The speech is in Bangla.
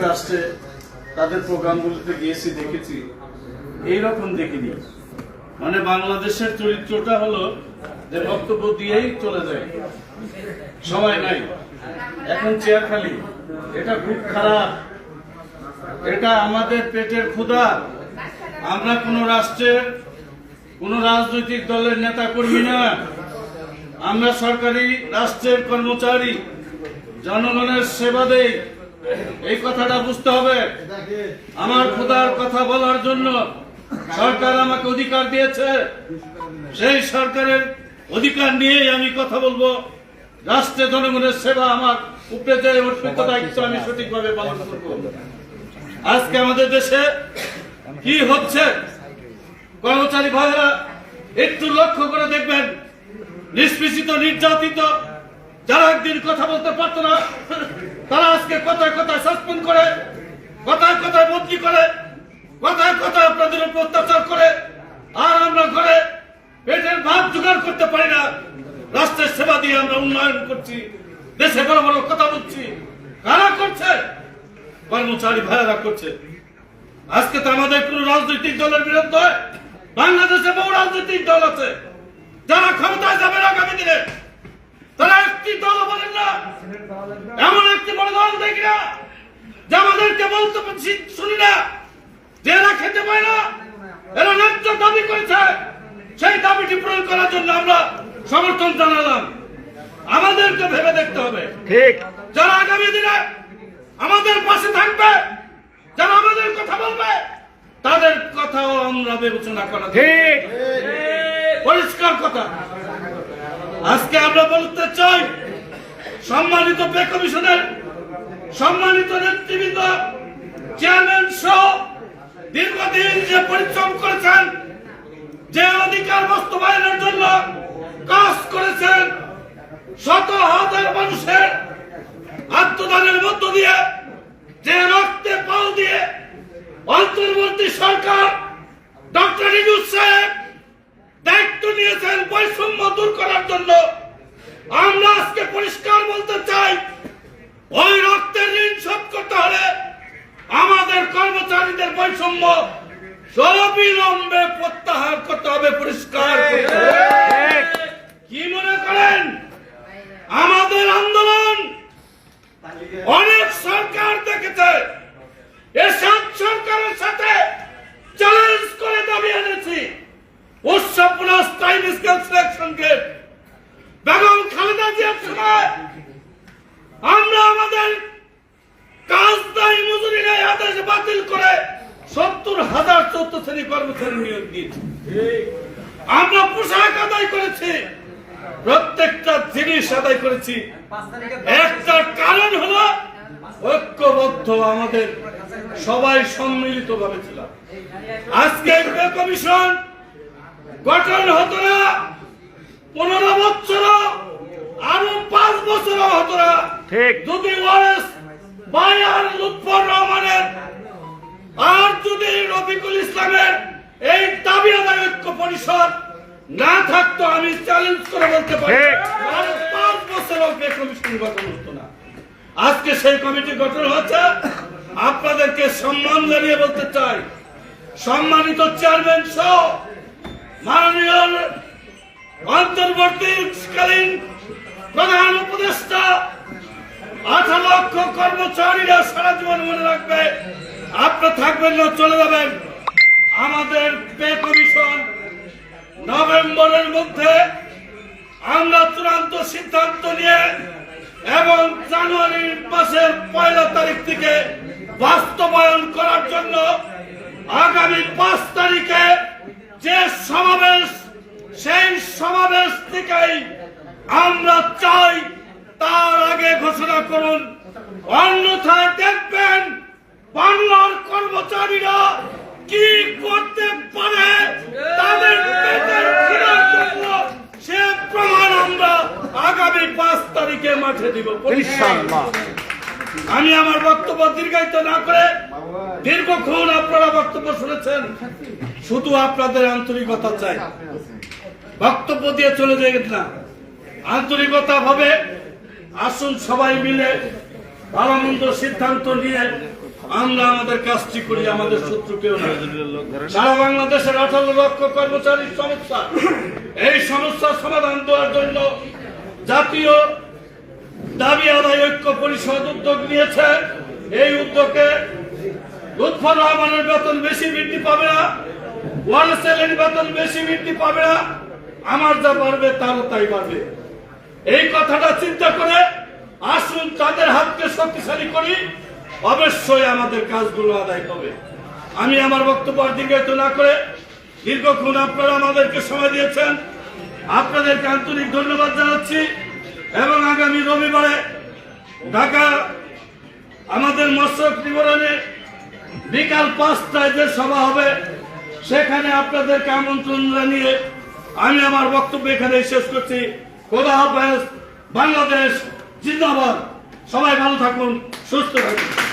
রাষ্ট্রে তাদের প্রোগ্রামগুলোতে গিয়েছি, দেখেছি। এইরকম দেখিনি। মানে বাংলাদেশের চরিত্রটা হলো যে বক্তব্য দিয়েই চলে যায়। সময় নাই। এখন চেয়ার খালি। এটা খুব খারাপ। এটা আমাদের পেটের ক্ষুধা। আমরা কোন রাষ্ট্রের কোন রাজনৈতিক দলের নেতা কর্মী না। আমরা সরকারি রাষ্ট্রের কর্মচারী। জনগণের সেবা দেই। এই কথাটা বুঝতে হবে। আমার খোদার কথা বলার জন্য সরকার আমাকে অধিকার দিয়েছে। সেই সরকারের অধিকার নিয়েই আমি কথা বলব। রাষ্ট্রে জনগণের সেবা আমার উপরে যে অর্পিত দায়িত্ব আমি সঠিকভাবে পালন করব। আজকে আমাদের দেশে কি হচ্ছে? কর্মচারী ভাইয়েরা একটু লক্ষ্য করে দেখবেন। নিষ্পেষিত, নির্যাতিত যারা একদিন কথা বলতে পারতো না, তারা আজকে কথায় কথায় সাসপেন্ড করে, কথায় কথায় বদলি করে, কথায় কথায় আপনাদের উপর অত্যাচার করে, আর আমরা ঘরে পেটের ভাত জোগাড় করতে পারি না। রাষ্ট্রের সেবা দিয়ে আমরা উন্নয়ন করছি, দেশে বড় বড় কথা বলছি। কারা করছে? কর্মচারী ভাইয়েরা করছে। আজকে তো আমাদের কোন রাজনৈতিক দলের বিরুদ্ধে বাংলাদেশে বহু রাজনৈতিক দল আছে। যারা ক্ষমতায় যাবে আগামী দিনে তারা একটি দল বলেন না। এমন একটি বড় দল দেখি না যে আমাদেরকে বলতে শুনি না। যে এরা খেতে পায় না এরা ন্যায্য দাবি করেছে। সেই দাবিটি পূরণ করার জন্য আমরা সমর্থন জানালাম। আমাদেরকে ভেবে দেখতে হবে। ঠিক। যারা আগামী দিনে আমাদের পাশে থাকবে যারা আমাদের কথা বলবে তাদের কথাও আমরা বিবেচনা করা ঠিক। পরিষ্কার কথা। আজকে আমরা বলতে চাই, সম্মানিত পে কমিশনের সম্মানিত নেতৃবৃন্দ, চেয়ারম্যান সহ দীর্ঘদিন যে পরিশ্রম করেছেন, যে অধিকার বাস্তবায়নের জন্য কাজ করেছেন, শত হাজার মানুষের আত্মদানের মধ্য দিয়ে, যে রক্তে পাল দিয়ে অন্তর্বর্তী সরকার ডক্টর ইনুস দায়িত্ব বৈষম্য দূর করার জন্য। আমরা আজকে পরিষ্কার বলতে চাই ওই রক্তের ঋণ শোধ করতে হলে আমাদের কর্মচারীদের বৈষম্য অবিলম্বে প্রত্যাহার করতে হবে পরিষ্কার করতে হবে। কি মনে করেন আমাদের আন্দোলন অনেক সরকার দেখেছে এসব সরকারের সাথে চ্যালেঞ্জ করে দাবি এনেছি উৎসবপুরা স্টাইল স্কেল সিলেকশনকে বেগম খালেদা জিয়ার সময় আমরা আমাদের কাজ দায়ী মজুরি নেই আদেশ বাতিল করে সত্তর হাজার শ্রেণি কর্মচারী নিয়োগ দিয়েছি আমরা পোশাক আদায় করেছি। প্রত্যেকটা জিনিস আদায় করেছি। একটা কারণ হলো ঐক্যবদ্ধ আমাদের সবাই সম্মিলিত ভাবে ছিল। আজকে কমিশন গঠন হতো না। পনেরো বছর আরও পাঁচ বছর হতো না। ঠিক। যদি ওয়ারেস বায়ার লুৎফর রহমানের আর যদি রফিকুল ইসলামের এই দাবি আদায় ঐক্য পরিষদ না থাকতো আমি চ্যালেঞ্জ করে বলতে পারি। আর পাঁচ বছরও পে কমিশন গঠন হতো না। আজকে সেই কমিটি গঠন হচ্ছে আপনাদেরকে সম্মান জানিয়ে বলতে চাই। সম্মানিত চেয়ারম্যান সহ মাননীয় অন্তর্বর্তীকালীন প্রধান উপদেষ্টা আঠারো লক্ষ কর্মচারীরা সারা জীবন মনে রাখবে আপনি থাকবেন না, চলে যাবেন। আমাদের পে কমিশন নভেম্বরের মধ্যে আমরা চূড়ান্ত সিদ্ধান্ত নিয়ে এবং জানুয়ারির মাসের পয়লা তারিখ থেকে বাস্তবায়ন করার জন্য আগামী পাঁচ তারিখে যে সমাবেশ, সেই সমাবেশ থেকেই আমরা চাই, তার আগে ঘোষণা করুন। অন্যথায় দেখবেন বাংলার কর্মচারীরা কি করতে পারে তাদের পেটের খিদার জন্য সে প্রমাণ আমরা আগামী পাঁচ তারিখে মাঠে দিব আমি আমার বক্তব্য দীর্ঘায়িত না করে দীর্ঘক্ষণ আপনারা বক্তব্য শুনেছেন। শুধু আপনাদের আন্তরিকতা চাই। বক্তব্য দিয়ে চলে যাবেন না? আন্তরিকতা ভাবে আসুন সবাই মিলে ভালো মন্দ সিদ্ধান্ত নিয়ে আমরা আমাদের কাজটি করি, আমাদের শত্রু কেউ না। সারা বাংলাদেশের আঠারো লক্ষ কর্মচারীর সমস্যা। এই সমস্যার সমাধান দেওয়ার জন্য জাতীয় দাবি আদায় ঐক্য পরিষদ উদ্যোগ নিয়েছে। এই উদ্যোগে লুৎফর রহমানের বেতন বেশি বৃদ্ধি পাবে না ওয়ারেসেলের বেতন বেশি বৃদ্ধি পাবে না, আমার যা বাড়বে তারও তাই বাড়বে। এই কথাটা চিন্তা করে আসুন তাদের হাতকে শক্তিশালী করি, অবশ্যই আমাদের কাজগুলো আদায় হবে। আমি আমার বক্তব্য দীর্ঘায়িত না করে দীর্ঘক্ষণ আপনারা আমাদেরকে সময় দিয়েছেন। আপনাদেরকে আন্তরিক ধন্যবাদ জানাচ্ছি। এবং আগামী রবিবারে ঢাকা আমাদের মৎস্য নিবরণে বিকাল পাঁচটায় যে সভা হবে, সেখানে আপনাদেরকে আমন্ত্রণ জানিয়ে আমি আমার বক্তব্য এখানে শেষ করছি। খোদা হাফেজ, বাংলাদেশ জিন্দাবাদ। সবাই ভালো থাকুন, সুস্থ থাকুন।